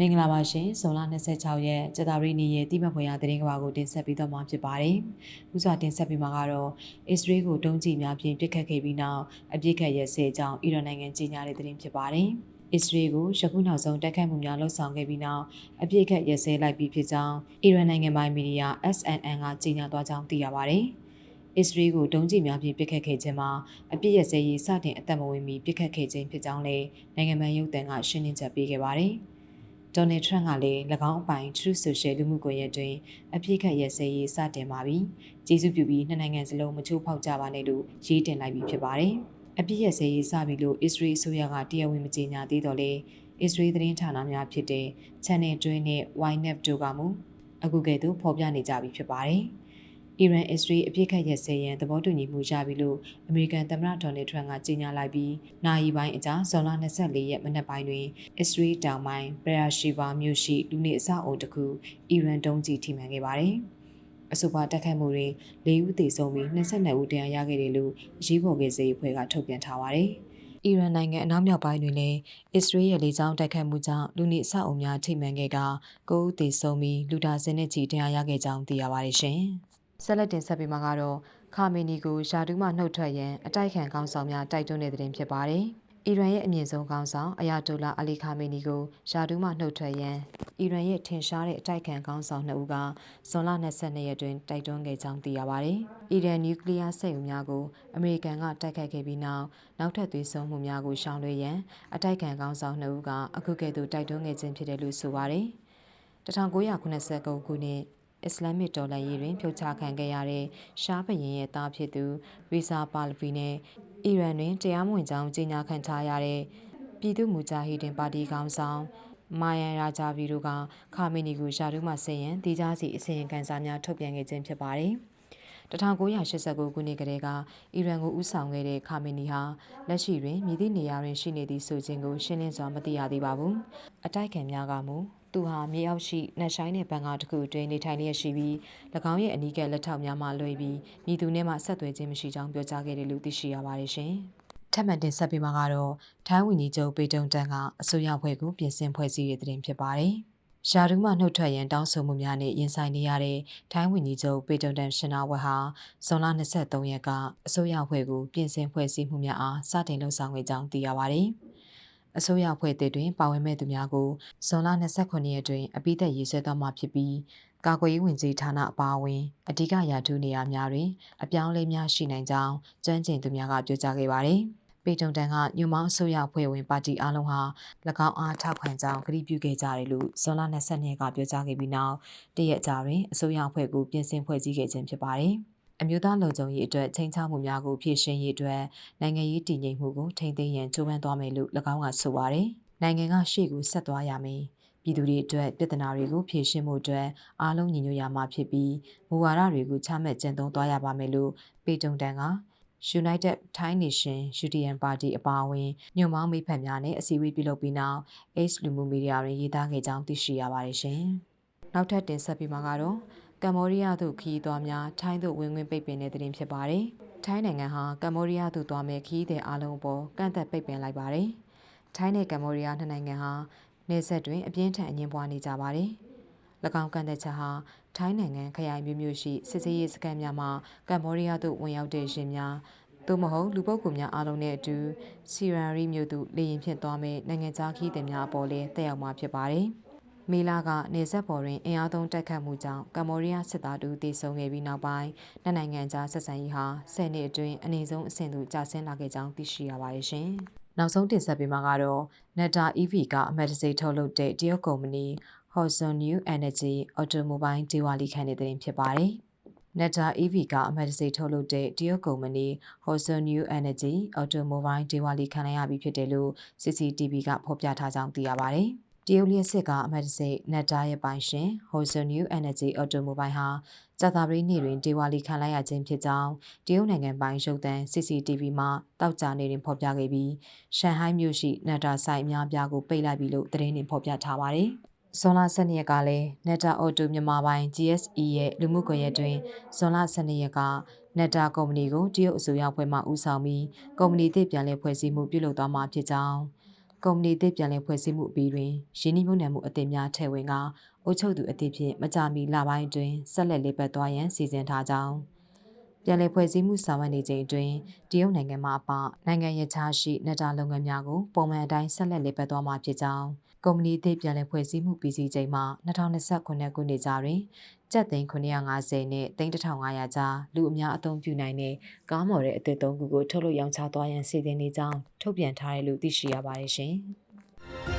မင်္ဂလာပါရှင်ဇွန်လ26ရက်ကြာသပတေးနေ့ရဲ့တိမတ်ဖွယ်ရာသတင်းကဘာကိုတင်ဆက်ပေးတော့မှာဖြစ်ပါတယ်။ဥစွာတင်ဆက်ပေးမှာကတော့အစ္စရေးကိုတုံးကြည်များဖြင့်ပစ်ခတ်ခဲ့ပြီးနောက်အပြစ်ခတ်ရဲစေအကြောင်းအီရန်နိုင်ငံကြီးညာတဲ့သတင်းဖြစ်ပါတယ်။အစ္စရေးကိုယခုနောက်ဆုံးတိုက်ခိုက်မှုများလှုပ်ဆောင်ခဲ့ပြီးနောက်အပြစ်ခတ်ရဲစေလိုက်ပြီးဖြစ်ကြောင်းအီရန်နိုင်ငံပိုင်မီဒီယာ SNN ကကြေညာသွားကြောင်းသိရပါတယ်။အစ္စရေးကိုတုံးကြည်များဖြင့်ပစ်ခတ်ခဲ့ခြင်းမှာအပြစ်ရစဲရေးစတင်အသက်မဝင်မီပစ်ခတ်ခဲ့ခြင်းဖြစ်ကြောင်းလည်းနိုင်ငံပိုင်ရုပ်သံကရှင်းလင်းချက်ပေးခဲ့ပါတယ်။ ဒေါ်နယ်ထရန့်ကလည်း၎င်းအပိုင် Truth Social လူမှုကွန်ရက်တွင်အပြစ်ခတ်ရဲစဲရေးစတင်ပါပြီ။ကျေးဇူးပြုပြီးနှစ်နိုင်ငံစလုံးမချိုးဖောက်ကြပါနဲ့လို့ရေးတင်လိုက်ပြီးဖြစ်ပါတယ်။အပြစ်ရဲစဲရေးစပြီလို့ Israel အစိုးရကတရားဝင်မကြေညာသေးတော့လေ Israel သတင်းဌာနများဖြစ်တဲ့ Channel တွင်းနဲ့ YNET တို့ကမူအခုကဲ့သို့ဖော်ပြနေကြပြီဖြစ်ပါတယ်။ အီရန်အစ္စရေးအပြစ်ခတ်ရစဲရန်သဘောတူညီမှုရပြီလို့အမေရိကန်သမ္မတဒေါ်နယ်ထရန့်ကကြေညာလိုက်ပြီးနိုင်ပိုင်းအကြာဇွန်လ24ရက်မနက်ပိုင်းတွင်အစ္စရေးတောင်ပိုင်းဘရာရှိဘာမြို့ရှိလူနေအဆောက်အုံတစ်ခုအီရန်တုံးကြီးထိမှန်ခဲ့ပါတယ်။အဆိုပါတက်ခတ်မှုတွင်၄ဦးသေဆုံးပြီး22ဦးတရားရခဲ့တယ်လို့ရေးပေါ်ကစေးအဖွဲ့ကထုတ်ပြန်ထားပါတယ်။အီရန်နိုင်ငံအနောက်မြောက်ပိုင်းတွင်လည်းအစ္စရေးရဲ့လေကြောင်းတိုက်ခိုက်မှုကြောင့်လူနေအဆောက်အုံများထိမှန်ခဲ့က9ဦးသေဆုံးပြီးလူဒါဇင်နဲ့ချီတရားရခဲ့ကြောင်းသိရပါတယ်ရှင်။ ဆက်လက်တင်ဆက်ပေးမှာကတော့ခါမီနီကိုယာဒူးမှနှုတ်ထွက်ရန်အတိုက်ခံကောင်းဆောင်များတိုက်တွန်းတဲ့သတင်းဖြစ်ပါတယ်။အီရန်ရဲ့အမြင့်ဆုံးကောင်းဆောင်အယာတိုလာအလီခါမီနီကိုယာဒူးမှနှုတ်ထွက်ရန်အီရန်ရဲ့ထင်ရှားတဲ့အတိုက်ခံကောင်းဆောင်နှစ်ဦးကဇွန်လ22ရက်တွင်တိုက်တွန်းခဲ့ကြောင်းသိရပါတယ်။အီရန်နျူကလ িয়ার စက်ရုံများကိုအမေရိကန်ကတိုက်ခိုက်ခဲ့ပြီးနောက်နောက်ထပ်သွေးဆုံမှုများကိုရှောင်လွှဲရန်အတိုက်ခံကောင်းဆောင်နှစ်ဦးကအခုကဲ့သို့တိုက်တွန်းခဲ့ခြင်းဖြစ်တယ်လို့ဆိုပါတယ်။1989ခုနှစ် အစ္စလာမစ်တော်လှန်ရေးတွင်ဖြုတ်ချခံခဲ့ရတဲ့ရှားဘရင်ရဲ့သားဖြစ်သူရီဇာပါလဗီနဲ့အီရန်တွင်တရားမဝင်ကြောင်းကြေညာခံထားရတဲ့ပြည်သူ့မူဂျာဟီဒင်ပါတီခေါင်းဆောင်မာယန်ရာဂျာဗီတို့ကခါမီနီကိုရှာတူးမှဆင်ရန်တည်ကြစီအစီရင်ခံစာများထုတ်ပြန်ခဲ့ခြင်းဖြစ်ပါတယ်။ 1989ခုနှစ်ကတည်းကအီရန်ကိုဥဆောင်ခဲ့တဲ့ခါမီနီဟာလက်ရှိတွင်မြည်သည့်နေရာတွင်ရှိနေသည့်ဆိုခြင်းကိုရှင်းလင်းစွာမသိရသေးပါဘူး။အတိုက်ခံများကမူသူဟာမြေအောက်ရှိနှက်ဆိုင်တဲ့ဘန်ကာတစ်ခုအတွင်းနေထိုင်လျက်ရှိပြီး၎င်းရဲ့အနီးကပ်လက်ထောက်များမှလွှဲပြီးမြည်သူနဲ့မှဆက်သွယ်ခြင်းမရှိကြောင်းပြောကြားခဲ့တယ်လို့သိရှိရပါတယ်ရှင်။ထပ်မံတင်ဆက်ပေးမှာကတော့ထိုင်းဝန်ကြီးချုပ်ပေတုံတန်ကအစိုးရဖွဲ့ကိုပြင်ဆင်ဖွဲ့စည်းတဲ့တင်ဖြစ်ပါတယ်။ ယာဒူးမှနှုတ်ထွက်ရန်တောင်းဆိုမှုများနဲ့ရင်ဆိုင်နေရတဲ့ထိုင်းဝန်ကြီးချုပ်ပေတုံတန်ရှင်နာဝက်ဟာဇွန်လ23ရက်ကအစိုးရဖွဲ့ကိုပြင်ဆင်ဖွဲ့စည်းမှုများအားစတင်လှုပ်ဆောင်ခဲ့ကြောင်းသိရပါတယ်။အစိုးရဖွဲ့သစ်တွင်ပါဝင်မဲ့သူများကိုဇွန်လ29ရက်တွင်အပိသက်ရေးဆွဲသွားမှာဖြစ်ပြီးကာကွယ်ရေးဝန်ကြီးဌာနအပါအဝင်အဓိကရာထူးနေရာများတွင်အပြောင်းအလဲများရှိနိုင်ကြောင်းကျွမ်းကျင်သူများကပြောကြားခဲ့ပါတယ်။ ပေတုံတန်ကညွမောင်းအစိုးရဖွဲ့ဝင်ပါတီအားလုံးဟာ၎င်းအားထောက်ခံကြောင်းကြေပြုခဲ့ကြတယ်လို့ဇွန်လ22ရက်ကပြောကြားခဲ့ပြီးနောက်တရက်ကြာတွင်အစိုးရဖွဲ့ကိုပြင်ဆင်ဖွဲ့စည်းခဲ့ခြင်းဖြစ်ပါတယ်။အမျိုးသားလုံခြုံရေးအတွက်ချိန်ချမှုများကိုဖြည့်ရှင်းရေးအတွက်နိုင်ငံရေးတည်ငြိမ်မှုကိုထိန်းသိမ်းရန်ကြိုးပမ်းသွားမယ်လို့၎င်းကဆိုပါတယ်။နိုင်ငံကရှေ့ကိုဆက်သွားရမယ်။ပြည်သူတွေအတွက်ပြဿနာတွေကိုဖြေရှင်းမှုအတွက်အားလုံးညီညွတ်ရမှာဖြစ်ပြီးမူဝါဒတွေကိုချမှတ်ကျင့်သုံးသွားရပါမယ်လို့ပေတုံတန်က United Thai Nation UDN Party အပါအဝင်ညွန့်မောင်းမိဖက်များနဲ့အစည်းအဝေးပြုလုပ်ပြီးနောက် H လူမှုမီဒီယာတွင်ရေးသားခဲ့ကြောင်းသိရှိရပါတယ်ရှင်။နောက်ထပ်တင်ဆက်ပြီးမှာကတော့ကမ္ဘောဒီးယားသို့ခရီးသွားများထိုင်းသို့ဝင်ဝင်ပိတ်ပင်တဲ့တဲ့တင်ဖြစ်ပါတယ်။ထိုင်းနိုင်ငံဟာကမ္ဘောဒီးယားသို့သွားမဲ့ခရီးသည်အလုံးအပေါ်ကန့်သက်ပိတ်ပင်လိုက်ပါတယ်။ထိုင်းနဲ့ကမ္ဘောဒီးယားနှစ်နိုင်ငံဟာနေဆက်တွင်အပြင်းထန်အငင်းပွားနေကြပါတယ်။၎ င်းကန်တဲ့ချက်ဟာထိုင်းနိုင်ငံခရိုင်မျိုးမျိုးရှိစစ်စေးရေးစခန်းများမှာကမ္ဘောဒီးယားသို့ဝင်ရောက်တဲ့ရှင်များသို့မဟုတ်လူပုဂ္ဂိုလ်များအားလုံးနဲ့အတူစီရန်ရီမြို့သို့လေရင်ဖြင့်သွားမယ့်နိုင်ငံခြားခီးသည်များအပေါ်လည်းတက်ရောက်မှာဖြစ်ပါတယ်။မေလာကနေဆက်ပေါ်တွင်အင်အားသုံးတိုက်ခတ်မှုကြောင့်ကမ္ဘောဒီးယားစစ်သားတို့တေဆုံးခဲ့ပြီးနောက်ပိုင်းနှစ်နိုင်ငံကြားဆက်ဆံရေးဟာဆယ်နှစ်အတွင်းအနည်းဆုံးအဆင့်သို့ကျဆင်းလာခဲ့ကြောင်းသိရှိရပါတယ်ရှင်။နောက်ဆုံးတင်ဆက်ပေးမှာကတော့ Netta EV ကအမတ်တစိထုတ်လုပ်တဲ့တရုတ်ကုမ္ပဏီ Horizon New Energy Automobile ဒေဝါလီခံတဲ့တဲ့ဖြစ်ပါတယ်။ Netta EV ကအမတ်တစိထုတ်လုပ်တဲ့တရုတ်ကုမ္ပဏီ Horizon New Energy Automobile ဒေဝါလီခံရပြီဖြစ်တယ်လို့ CCTV ကဖော်ပြထားကြောင်းသိရပါတယ်။တရုတ်လျှက်စစ်ကအမတ်တစိ Netta ရဲ့ပိုင်ရှင် Horizon New Energy Automobile ဟာကြာသပတေးနေ့တွင်ဒေဝါလီခံလိုက်ရခြင်းဖြစ်ကြောင်းတရုတ်နိုင်ငံပိုင်ရုပ်သံ CCTV မှတောက်ကြနေတွင်ဖော်ပြခဲ့ပြီးရှန်ဟိုင်းမြို့ရှိနက်တာဆိုင်အများပြားကိုပိတ်လိုက်ပြီလို့သတင်းတွေဖော်ပြထားပါတယ်။ ဇွန်လ12ရက်ကလည်း Netta Auto မြန်မာပိုင်း GSE ရဲ့လူမှုကွန်ရက်တွင်ဇွန်လ12ရက်က Netta ကုမ္ပဏီကိုတရုတ်အစိုးရဖွဲ့မှဦးဆောင်ပြီးကုမ္ပဏီသစ်ပြန်လည်ဖွဲ့စည်းမှုပြုလုပ်သွားမှာဖြစ်ကြောင်းကုမ္ပဏီအသစ်ပြန်လည်ဖွဲ့စည်းမှုအပြီးတွင်ရင်းနှီးမြှုပ်နှံမှုအသစ်များထည့်ဝင်ကအုပ်ချုပ်သူအသစ်ဖြင့်မကြာမီလပိုင်းအတွင်းဆက်လက်လေးပတ်သွားရန်စီစဉ်ထားကြောင်း ပြန်လည်ဖွဲ့စည်းမှုဆောင်ရွက်နေချိန်အတွင်းတရုတ်နိုင်ငံမှအပနိုင်ငံရခြားရှိနှစ်တာလုပ်ငန်းများကိုပုံမှန်အတိုင်းဆက်လက်လေးပတ်သွားမှာဖြစ်ကြောင်းကုမ္ပဏီအသစ်ပြန်လည်ဖွဲ့စည်းမှုပြည်စည်းချိန်မှာ2029ခုနှစ်ကြားတွင်ကျပ်သိန်း950နဲ့သိန်း1500ကြားလူအများအသုံးပြုနိုင်တဲ့ကားမော်တဲ့အသစ်သုံးခုကိုထုတ်လုပ်ရောင်းချသွားရန်စီစဉ်နေကြောင်းထုတ်ပြန်ထားတယ်လို့သိရှိရပါတယ်ရှင်။